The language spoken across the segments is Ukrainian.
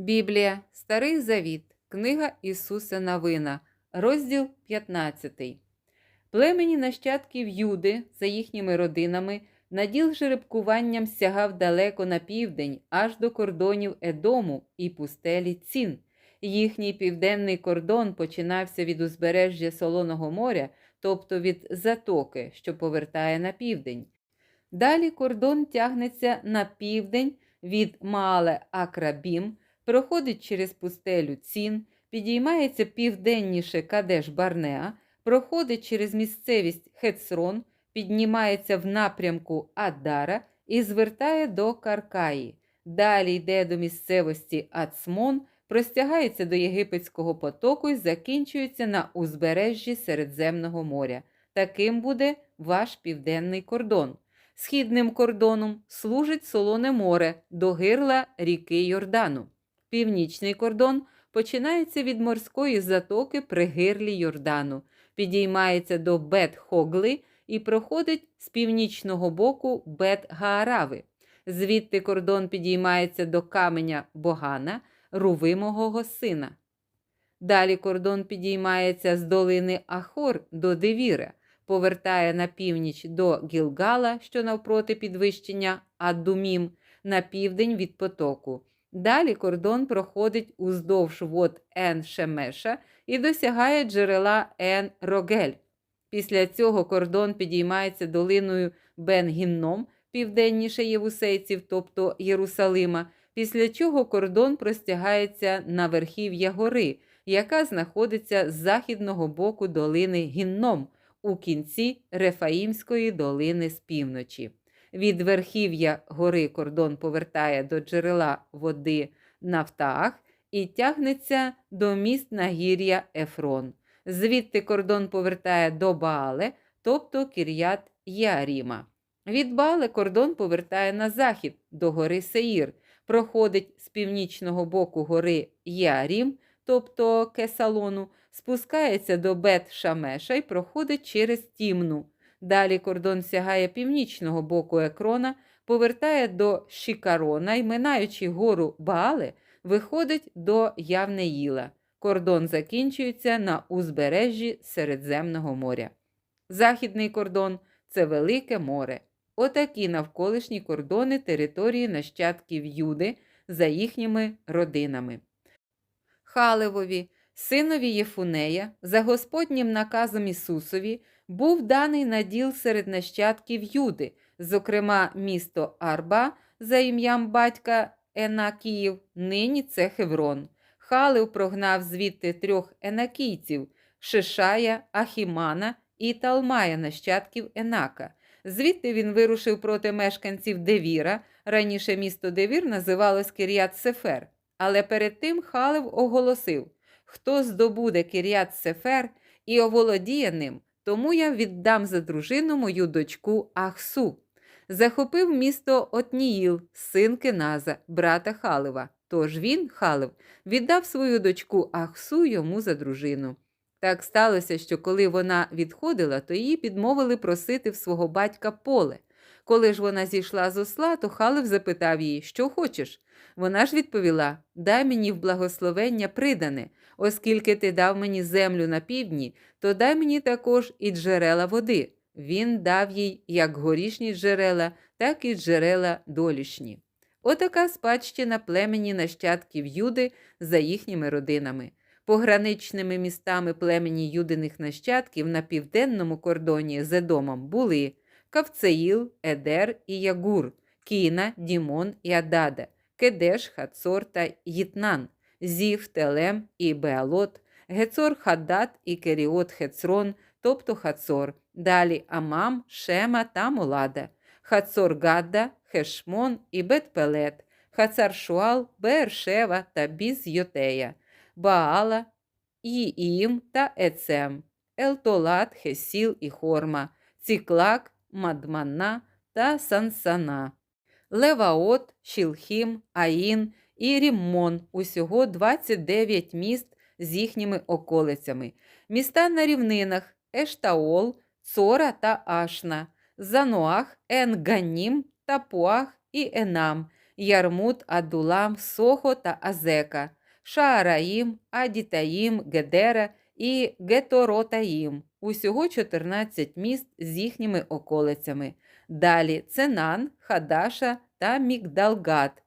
Біблія, Старий Завіт, Книга Ісуса Навина, розділ 15. Племені нащадків Юди за їхніми родинами наділ жеребкуванням сягав далеко на південь, аж до кордонів Едому і пустелі Цін. Їхній південний кордон починався від узбережжя Солоного моря, тобто від затоки, що повертає на південь. Далі кордон тягнеться на південь від Маале Акрабім, проходить через пустелю Цін, підіймається південніше Кадеш Барнеа, проходить через місцевість Хецрон, піднімається в напрямку Аддара і звертає до Каркаї. Далі йде до місцевості Ацмон, простягається до Єгипетського потоку і закінчується на узбережжі Середземного моря. Таким буде ваш південний кордон. Східним кордоном служить Солоне море до гирла ріки Йордану. Північний кордон починається від морської затоки при гирлі Йордану, підіймається до Бет-Хогли і проходить з північного боку Бет-Гаарави. Звідти кордон підіймається до каменя Богана, Рувимого сина. Далі кордон підіймається з долини Ахор до Девіра, повертає на північ до Гілгала, що навпроти підвищення Аддумім, на південь від потоку. Далі кордон проходить уздовж вод Ен Шемеша і досягає джерела Ен Рогель. Після цього кордон підіймається долиною Бен-Гінном, південніше Євусейців, тобто Єрусалима, після чого кордон простягається на верхів'я гори, яка знаходиться з західного боку долини Гінном у кінці Рефаїмської долини з півночі. Від верхів'я гори кордон повертає до джерела води Нафтаах і тягнеться до міст нагір'я Ефрон. Звідти кордон повертає до Баале, тобто Кір'ят Яріма. Від Баале кордон повертає на захід до гори Сеїр, проходить з північного боку гори Ярім, тобто Кесалону, спускається до Бет-Шамеша і проходить через Тімну. Далі кордон сягає північного боку екрона, повертає до Шікарона і, минаючи гору Баале, виходить до Явнеїла. Кордон закінчується на узбережжі Середземного моря. Західний кордон це Велике море. Отакі навколишні кордони території нащадків Юди за їхніми родинами. Халевові, синові Єфунея, за Господнім наказом Ісусові, був даний наділ серед нащадків Юди, зокрема місто Арба за ім'ям батька Енакіїв, нині це Хеврон. Халев прогнав звідти трьох енакійців Шишая, Ахімана і Талмая, нащадків Енака. Звідти він вирушив проти мешканців Девіра. Раніше місто Девір називалось Кір'ят Сефер. Але перед тим Халев оголосив: хто здобуде Кір'ят Сефер і оволодіє ним, тому я віддам за дружину мою дочку Ахсу. Захопив місто Отніїл, син Кеназа, брата Халева. Тож він, Халев, віддав свою дочку Ахсу йому за дружину. Так сталося, що коли вона відходила, то її підмовили просити в свого батька поле. Коли ж вона зійшла з осла, то Халев запитав її, що хочеш. Вона ж відповіла: Дай мені в благословення придане, оскільки ти дав мені землю на півдні, то дай мені також і джерела води. Він дав їй як горішні джерела, так і джерела долішні. Отака спадщина племені нащадків Юди за їхніми родинами. Пограничними містами племені юдиних нащадків на південному кордоні з Едомом були Кавцеїл, Едер і Ягур, Кіна, Дімон і Адада, Кедеш, Хацор та Їтнан, Зів, Телем і Беалот, Гецор Хаддат і Керіот Хецрон, тобто Хацор, далі Амам, Шема та Молада, Хацор Гадда, Хешмон і Бетпелет, Хацар Шуал, Бершева та Біз Йотея, Баала, Їїм та Ецем, Елтолат, Хесіл і Хорма, Ціклак, Мадмана та Сансана, Леваот, Шілхім, Аїн і Ріммон усього 29 міст з їхніми околицями, міста на рівнинах Ештаол, Цора та Ашна, Зануах, Енганім, Тапуах і Енам, Ярмут, Адулам, Сохо та Азека, Шаараїм, Адітаїм, Гедера і Геторотаїм. Усього 14 міст з їхніми околицями. Далі Ценан, Хадаша та Мігдалгат,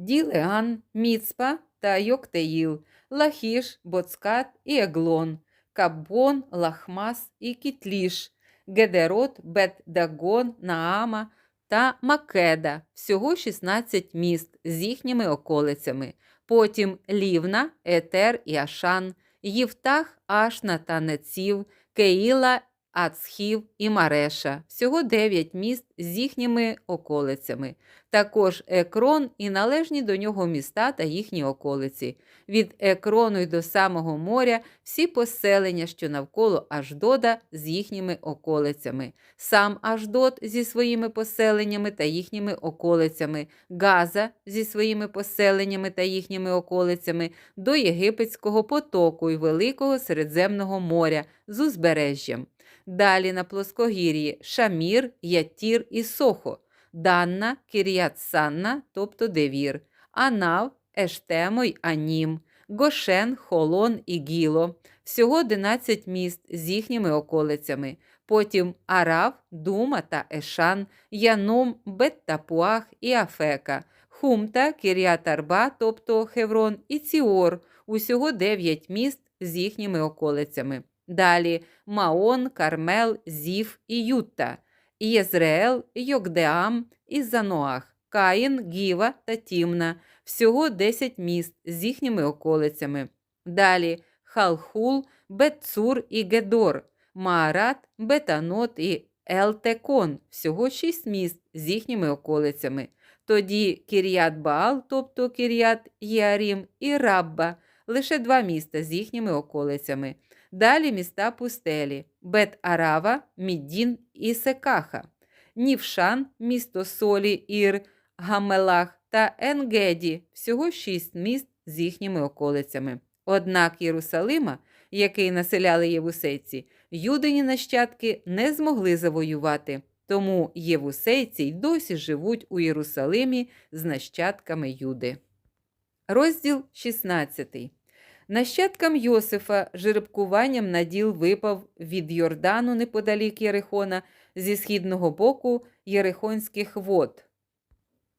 Ділеан, Міцпа та Йоктеїл, Лахіш, Боцкат і Еглон, Каббон, Лахмас і Кітліш, Гедерот, Бет-Дагон, Наама та Македа, всього 16 міст з їхніми околицями. Потім Лівна, Етер і Ашан, Євтах, Ашна та Неців, Кеїла, Ацхів і Мареша, всього 9 міст з їхніми околицями, також Екрон і належні до нього міста та їхні околиці. Від Екрону й до самого моря всі поселення, що навколо Аждода з їхніми околицями, сам Аждод зі своїми поселеннями та їхніми околицями, Газа зі своїми поселеннями та їхніми околицями, до Єгипетського потоку й Великого Середземного моря з узбережжям. Далі на плоскогір'ї Шамір, Ятір і Сохо, Данна, Кір'ят Санна, тобто Девір, Анав, Ештемо й Анім, Гошен, Холон і Гіло, всього 11 міст з їхніми околицями. Потім Арав, Дума та Ешан, Янум, Бет-Тапуах і Афека, Хумта, Кір'ят Арба, тобто Хеврон, і Ціор, усього 9 міст з їхніми околицями. Далі Маон, Кармел, Зів і Ютта, Єзреел, Йокдеам і Заноах, Каїн, Гіва та Тімна, всього 10 міст з їхніми околицями. Далі Халхул, Бетцур і Гедор, Маарат, Бетанот і Елтекон, всього 6 міст з їхніми околицями. Тоді Кір'ят Баал, тобто Кір'ят Єарім і Рабба, лише два міста з їхніми околицями. Далі міста пустелі. Бет-Арава, Міддін і Секаха, Нівшан, місто Солі, Ір, Гамелах та Енгеді. Всього шість міст з їхніми околицями. Однак Єрусалима, який населяли євусейці, юдині нащадки не змогли завоювати, тому євусейці й досі живуть у Єрусалимі з нащадками Юди. Розділ 16 Нащадкам Йосифа жеребкуванням наділ випав від Йордану неподалік Єрихона зі східного боку Єрихонських вод.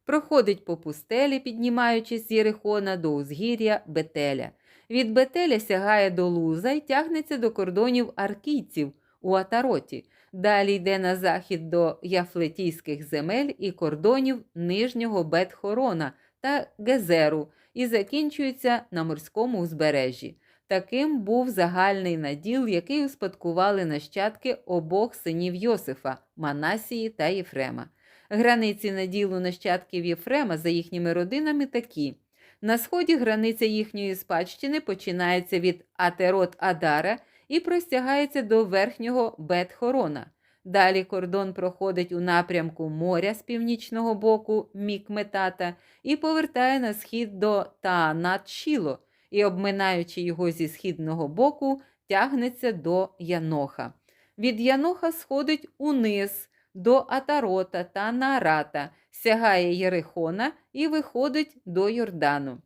Проходить по пустелі, піднімаючись з Єрихона до узгір'я Бетеля. Від Бетеля сягає до Луза й тягнеться до кордонів аркійців у Атароті. Далі йде на захід до Яфлетійських земель і кордонів нижнього Бетхорона та Гезеру і закінчується на морському узбережжі. Таким був загальний наділ, який успадкували нащадки обох синів Йосифа Манасії та Єфрема. Границі наділу нащадків Єфрема за їхніми родинами такі. На сході границя їхньої спадщини починається від Атерот Адара і простягається до верхнього Бет-Хорона. Далі кордон проходить у напрямку моря з північного боку Мікметата і повертає на схід до Таанат-Шіло і, обминаючи його зі східного боку, тягнеться до Яноха. Від Яноха сходить униз до Атарота та Нарата, сягає Єрихона і виходить до Йордану.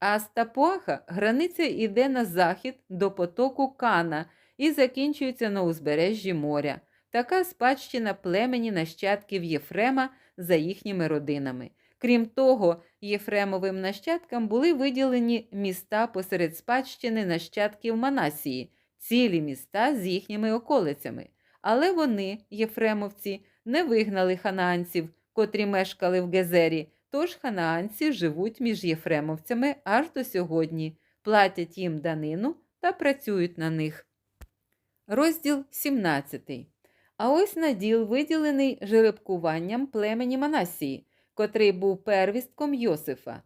А з Тапуаха границя йде на захід до потоку Кана і закінчується на узбережжі моря. Така спадщина племені нащадків Єфрема за їхніми родинами. Крім того, Єфремовим нащадкам були виділені міста посеред спадщини нащадків Манасії, цілі міста з їхніми околицями. Але вони, єфремовці, не вигнали ханаанців, котрі мешкали в Гезері, тож ханаанці живуть між єфремовцями аж до сьогодні, платять їм данину та працюють на них. Розділ 17 а ось наділ виділений жеребкуванням племені Манасії, котрий був первістком Йосифа.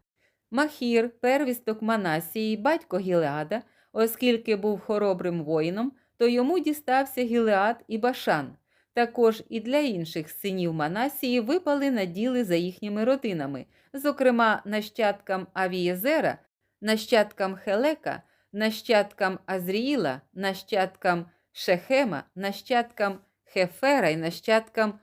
Махір, первісток Манасії, батько Гілеада, оскільки був хоробрим воїном, то йому дістався Гілеад і Башан. Також і для інших синів Манасії випали наділи за їхніми родинами, зокрема нащадкам Авієзера, нащадкам Хелека, нащадкам Азріїла, нащадкам Шехема, нащадкам Хефера й нащадкам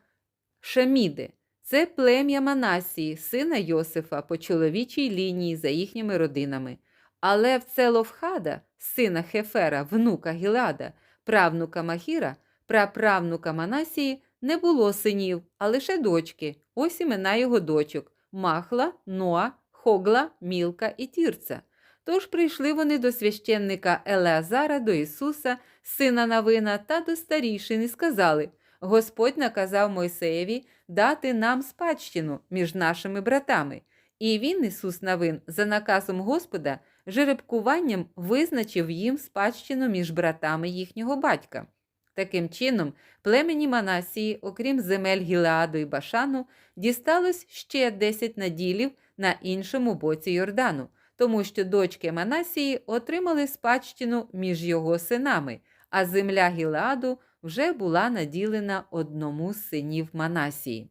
Шеміди. Це плем'я Манасії, сина Йосифа по чоловічій лінії за їхніми родинами. Але в Целовхада, сина Хефера, внука Гілада, правнука Махіра, праправнука Манасії, не було синів, а лише дочки. Ось імена його дочок Махла, Ноа, Хогла, Мілка і Тірца. Тож прийшли вони до священника Елеазара, до Ісуса, сина Навина, та до старішин і сказали: Господь наказав Мойсеєві дати нам спадщину між нашими братами. І він, Ісус Навин, за наказом Господа, жеребкуванням визначив їм спадщину між братами їхнього батька. Таким чином, племені Манасії, окрім земель Гілеаду і Башану, дісталось ще 10 наділів на іншому боці Йордану, тому що дочки Манасії отримали спадщину між його синами, а земля Гілеаду вже була наділена одному з синів Манасії.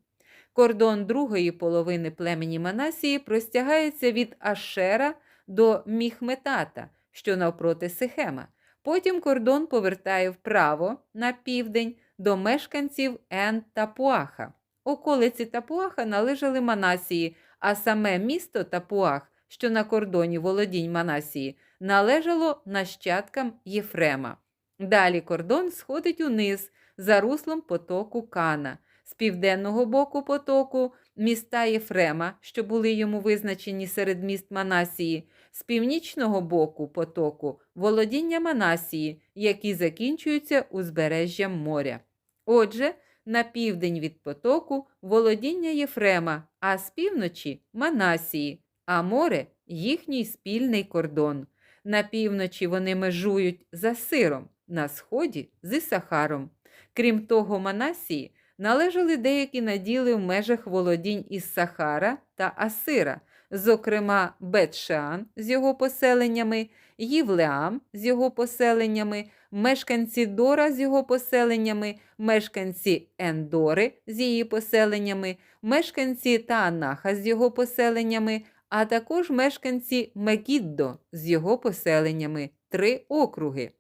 Кордон другої половини племені Манасії простягається від Ашера до Міхметата, що навпроти Сихема. Потім кордон повертає вправо на південь до мешканців Ен Тапуаха. Околиці Тапуаха належали Манасії, а саме місто Тапуах, що на кордоні володінь Манасії, належало нащадкам Єфрема. Далі кордон сходить униз за руслом потоку Кана, з південного боку потоку міста Єфрема, що були йому визначені серед міст Манасії, з північного боку потоку володіння Манасії, які закінчуються узбережжям моря. Отже, на південь від потоку володіння Єфрема, а з півночі Манасії, а море їхній спільний кордон. На півночі вони межують за сиром, на сході з Ісахаром. Крім того, Манасії належали деякі наділи в межах володінь із Сахара та Асира, зокрема Бетшеан з його поселеннями, Ївлеам з його поселеннями, мешканці Дора з його поселеннями, мешканці Ендори з її поселеннями, мешканці Таанаха з його поселеннями, а також мешканці Мегіддо з його поселеннями три округи.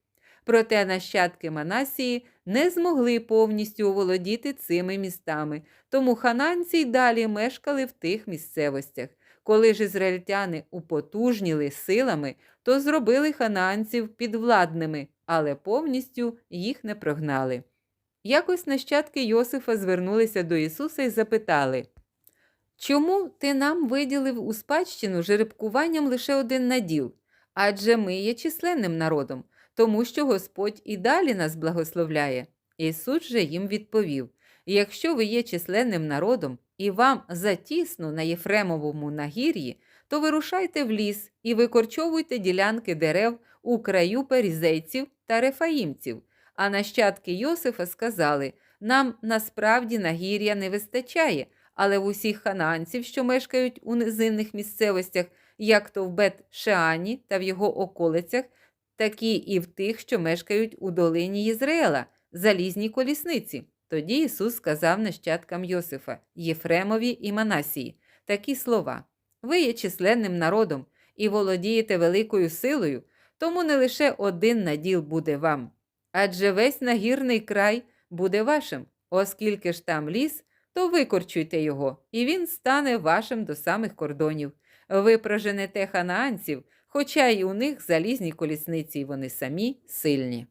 Проте нащадки Манасії не змогли повністю оволодіти цими містами, тому хананці й далі мешкали в тих місцевостях. Коли ж ізраїльтяни употужніли силами, то зробили хананців підвладними, але повністю їх не прогнали. Якось нащадки Йосифа звернулися до Ісуса і запитали Чому ти нам виділив у спадщину жеребкуванням лише один наділ? Адже ми є численним народом, тому що Господь і далі нас благословляє. Ісус же їм відповів: Якщо ви є численним народом і вам затісно на Єфремовому нагір'ї, то вирушайте в ліс і викорчовуйте ділянки дерев у краю перізейців та рефаїмців. А нащадки Йосифа сказали: нам насправді нагір'я не вистачає, але в усіх хананців, що мешкають у низинних місцевостях, як то в Бет-Шеані та в його околицях, такі і в тих, що мешкають у долині Єзраїла, залізній колісниці. Тоді Ісус сказав нащадкам Йосифа, Єфремові і Манасії такі слова: Ви є численним народом і володієте великою силою, тому не лише один наділ буде вам, адже весь нагірний край буде вашим, оскільки ж там ліс, то викорчуйте його, і він стане вашим до самих кордонів. Ви проженете ханаанців, хоча й у них залізні колісниці, і вони самі сильні.